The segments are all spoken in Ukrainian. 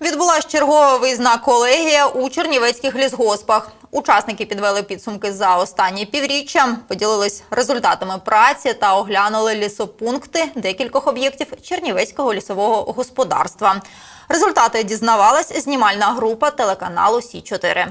Відбулась чергова виїзна колегія у Чернівецьких лісгоспах. Учасники підвели підсумки за останні півріччя, поділились результатами праці та оглянули лісопункти декількох об'єктів Чернівецького лісового господарства. Результати дізнавалась знімальна група телеканалу Сі 4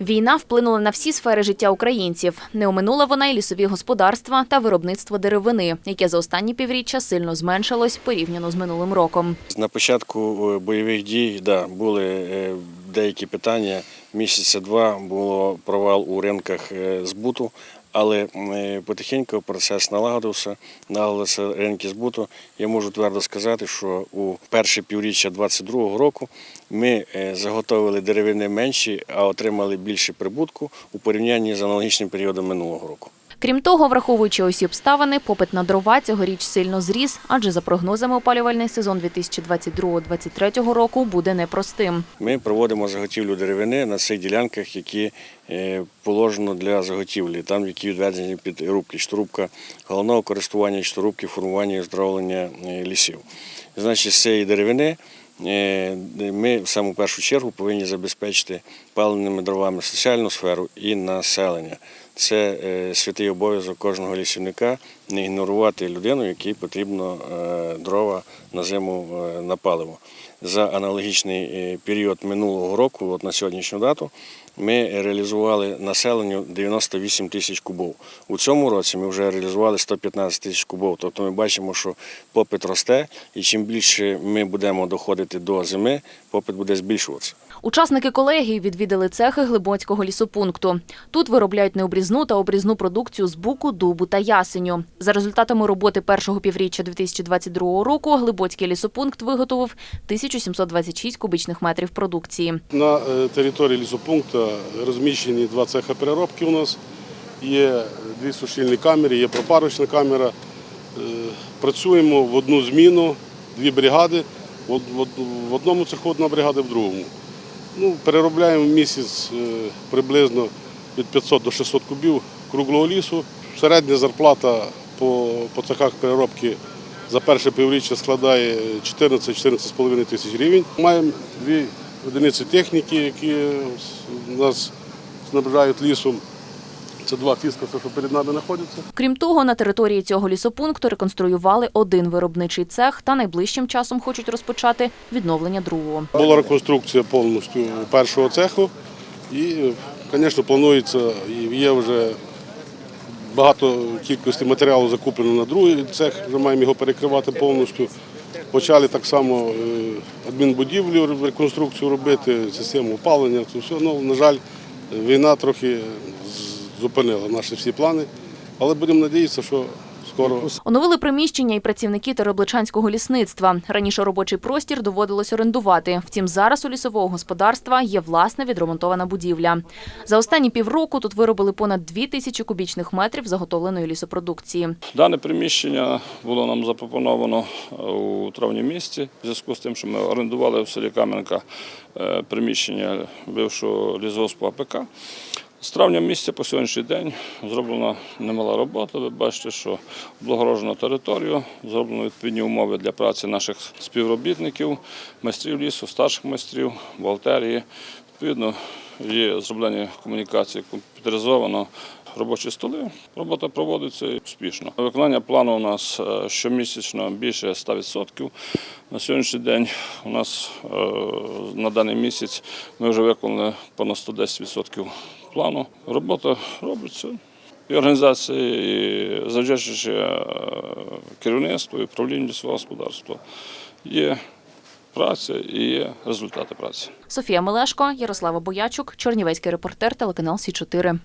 Війна вплинула на всі сфери життя українців. Не оминула вона й лісові господарства та виробництво деревини, яке за останні півріччя сильно зменшилось порівняно з минулим роком. На початку е, бойових дій да, були е, деякі питання. Місяця два було провал у ринках е, збуту, але е, потихеньку процес налагодився, налагодилися ринки збуту. Я можу твердо сказати, що у перше півріччя 2022 року ми е, заготовили деревини менші, а отримали більше прибутку у порівнянні з аналогічним періодом минулого року. Крім того, враховуючи усі обставини, попит на дрова цьогоріч сильно зріс, адже за прогнозами опалювальний сезон 2022-2023 року буде непростим. Ми проводимо заготівлю деревини на цих ділянках, які е, положено для заготівлі, там які відведені під рубки, чи то рубка головного користування, чи то рубки формування і оздоровлення е, лісів. Значить, з цієї деревини е, ми в саму першу чергу повинні забезпечити паливними дровами соціальну сферу і населення. Це е, святий обов'язок кожного лісівника не ігнорувати людину, якій потрібно е, дрова на зиму е, на паливо. За аналогічний е, період минулого року, от на сьогоднішню дату, ми реалізували населенню 98 тисяч кубов. У цьому році ми вже реалізували 115 тисяч кубов. Тобто ми бачимо, що попит росте, і чим більше ми будемо доходити до зими, попит буде збільшуватися. Учасники колегії відвідали цехи Глибоцького лісопункту. Тут виробляють необрізну та обрізну продукцію з буку, дубу та ясеню. За результатами роботи першого півріччя 2022 року Глибоцький лісопункт виготовив 1726 кубічних метрів продукції. На е, території лісопункту розміщені два цеха переробки у нас. Є дві сушильні камери, є пропарочна камера. Е, Працюємо в одну зміну, дві бригади. В од- в од- В одному цеху одна бригада, в другому. Ну, переробляємо в місяць е, приблизно від 500 до 600 кубів круглого лісу. Середня зарплата по, по цехах переробки за перше півріччя складає 14-14,5 тисяч гривень. Маємо дві одиниці техніки, які нас снабжають лісом. Це два фіскоса, що перед нами знаходяться. Крім того, на території цього лісопункту реконструювали один виробничий цех та найближчим часом хочуть розпочати відновлення другого. Була реконструкція повністю першого цеху. І, звісно, планується, і є вже багато кількості матеріалу закуплено на другий цех, вже маємо його перекривати повністю. Почали так само е, адмінбудівлю, реконструкцію робити, систему опалення, це все. Ну, на жаль, війна трохи зупинила наші всі плани, але будемо сподіватися, що скоро Оновили приміщення і працівники Теребличанського лісництва. Раніше робочий простір доводилось орендувати. Втім, зараз у лісового господарства є власна відремонтована будівля. За останні півроку тут виробили понад дві тисячі кубічних метрів заготовленої лісопродукції. Дане приміщення було нам запропоновано е, у травні місяці, в зв'язку з тим, що ми орендували в селі Кам'янка е, приміщення бившого лісгоспу АПК. З травня місяця по сьогоднішній день зроблена немала робота. Ви бачите, що облагорожено територію, зроблено відповідні умови для праці наших співробітників, майстрів лісу, старших майстрів, бухгалтерії. Відповідно, є зроблені комунікації комп'ютеризовано, робочі столи. Робота проводиться успішно. Виконання плану у нас е, щомісячно більше 100%. На сьогоднішній день у нас е, на даний місяць ми вже виконали понад 110% плану. Робота робиться. І організації, і завдячуючи е, керівництву і управлінню лісового господарства. Є праця і є результати праці. Софія Мелешко, Ярослава Боячук, Чернівецький репортер, телеканал Сі 4